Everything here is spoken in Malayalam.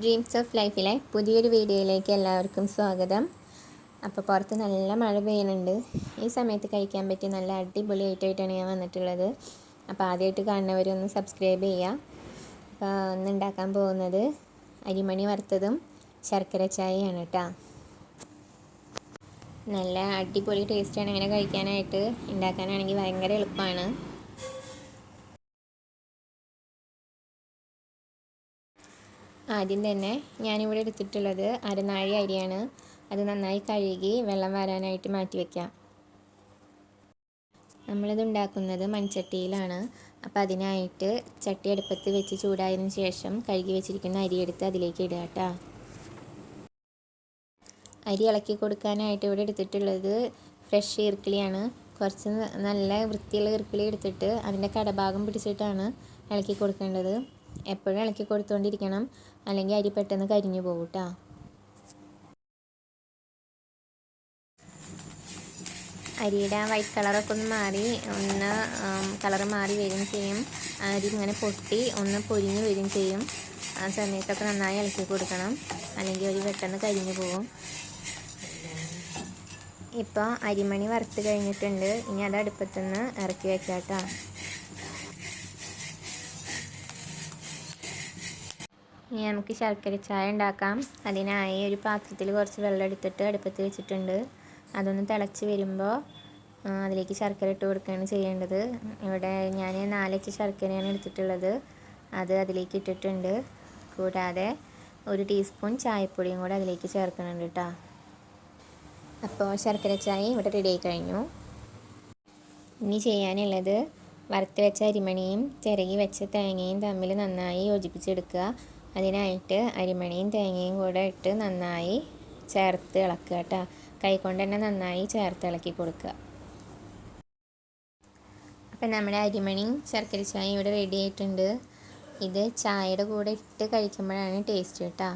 ഡ്രീംസ് ഓഫ് ലൈഫിലെ പുതിയൊരു വീഡിയോയിലേക്ക് എല്ലാവർക്കും സ്വാഗതം. അപ്പോൾ പുറത്ത് നല്ല മഴ പെയ്യുന്നുണ്ട്. ഈ സമയത്ത് കഴിക്കാൻ പറ്റിയ നല്ല അടിപൊളി ഐറ്റമായിട്ടാണ് ഞാൻ വന്നിട്ടുള്ളത്. അപ്പോൾ ആദ്യമായിട്ട് കാണുന്നവരൊന്ന് സബ്സ്ക്രൈബ് ചെയ്യുക അപ്പോൾ ഒന്ന് ഉണ്ടാക്കാൻ പോകുന്നത് അരിമണി വറുത്തതും ശർക്കര ചായയാണ് കേട്ടോ നല്ല അടിപൊളി ടേസ്റ്റാണ് ഇങ്ങനെ കഴിക്കാനായിട്ട്. ഉണ്ടാക്കാനാണെങ്കിൽ ഭയങ്കര എളുപ്പമാണ്. ആദ്യം തന്നെ ഞാനിവിടെ എടുത്തിട്ടുള്ളത് അരനാഴി അരിയാണ്. അത് നന്നായി കഴുകി വെള്ളം വരാനായിട്ട് മാറ്റി വയ്ക്കാം നമ്മളിത് ഉണ്ടാക്കുന്നത് മൺചട്ടിയിലാണ്. അപ്പോൾ അതിനായിട്ട് ചട്ടി അടുപ്പത്ത് വെച്ച് ചൂടായതിനു ശേഷം കഴുകി വെച്ചിരിക്കുന്ന അരി എടുത്ത് അതിലേക്ക് ഇടുക കേട്ടോ. അരി ഇളക്കി കൊടുക്കാനായിട്ട് ഇവിടെ എടുത്തിട്ടുള്ളത് ഫ്രഷ് ഈർക്കിളിയാണ്. കുറച്ച് നല്ല വൃത്തിയുള്ള ഈർക്കിളി എടുത്തിട്ട് അതിന്റെ കടഭാഗം പിടിച്ചിട്ടാണ് ഇളക്കി കൊടുക്കേണ്ടത്. എപ്പോഴും ഇളക്കി കൊടുത്തുകൊണ്ടിരിക്കണം അല്ലെങ്കിൽ അരി പെട്ടെന്ന് കരിഞ്ഞു പോകും കേട്ടോ അരിയുടെ വൈറ്റ് കളറൊക്കെ ഒന്ന് മാറി ഒന്ന് കളർ മാറി വരും ചെയ്യും. അരി ഇങ്ങനെ പൊട്ടി ഒന്ന് പൊരിഞ്ഞു വരും ചെയ്യും. ആ സമയത്തൊക്കെ നന്നായി ഇളക്കി കൊടുക്കണം. അല്ലെങ്കിൽ അരി പെട്ടെന്ന് കരിഞ്ഞു പോകും. ഇപ്പോൾ അരിമണി വറുത്ത് കഴിഞ്ഞിട്ടുണ്ട്. ഇനി അത് അടുപ്പത്തുനിന്ന് ഇറക്കി വെക്കാം കേട്ടോ ഇനി നമുക്ക് ശർക്കര ചായ ഉണ്ടാക്കാം. അതിനായി ഒരു പാത്രത്തിൽ കുറച്ച് വെള്ളം എടുത്തിട്ട് അടുപ്പത്ത് വെച്ചിട്ടുണ്ട്. അതൊന്ന് തിളച്ച് വരുമ്പോൾ അതിലേക്ക് ശർക്കര ഇട്ട് കൊടുക്കുകയാണ് ചെയ്യേണ്ടത്. ഇവിടെ ഞാൻ നാലച്ച് ശർക്കരയാണ് എടുത്തിട്ടുള്ളത്. അത് അതിലേക്ക് ഇട്ടിട്ടുണ്ട്. കൂടാതെ ഒരു ടീസ്പൂൺ ചായപ്പൊടിയും കൂടെ അതിലേക്ക് ചേർക്കുന്നുണ്ട് കേട്ടോ. അപ്പോൾ ശർക്കര ചായ ഇവിടെ റെഡി ആയി കഴിഞ്ഞു. ഇനി ചെയ്യാനുള്ളത് വറുത്ത് വെച്ച അരിമണിയും ചിരകി വെച്ച തേങ്ങയും തമ്മിൽ നന്നായി യോജിപ്പിച്ചെടുക്കുക. അതിനായിട്ട് അരിമണിയും തേങ്ങയും കൂടെ ഇട്ട് നന്നായി ചേർത്ത് ഇളക്കുക കേട്ടോ. കൈകൊണ്ട് തന്നെ നന്നായി ചേർത്ത് ഇളക്കി കൊടുക്കുക. അപ്പം നമ്മുടെ അരിമണിയും ശർക്കര ചായ ഇവിടെ റെഡി ആയിട്ടുണ്ട്. ഇത് ചായയുടെ കൂടെ ഇട്ട് കഴിക്കുമ്പോഴാണ് ടേസ്റ്റ് കേട്ടോ.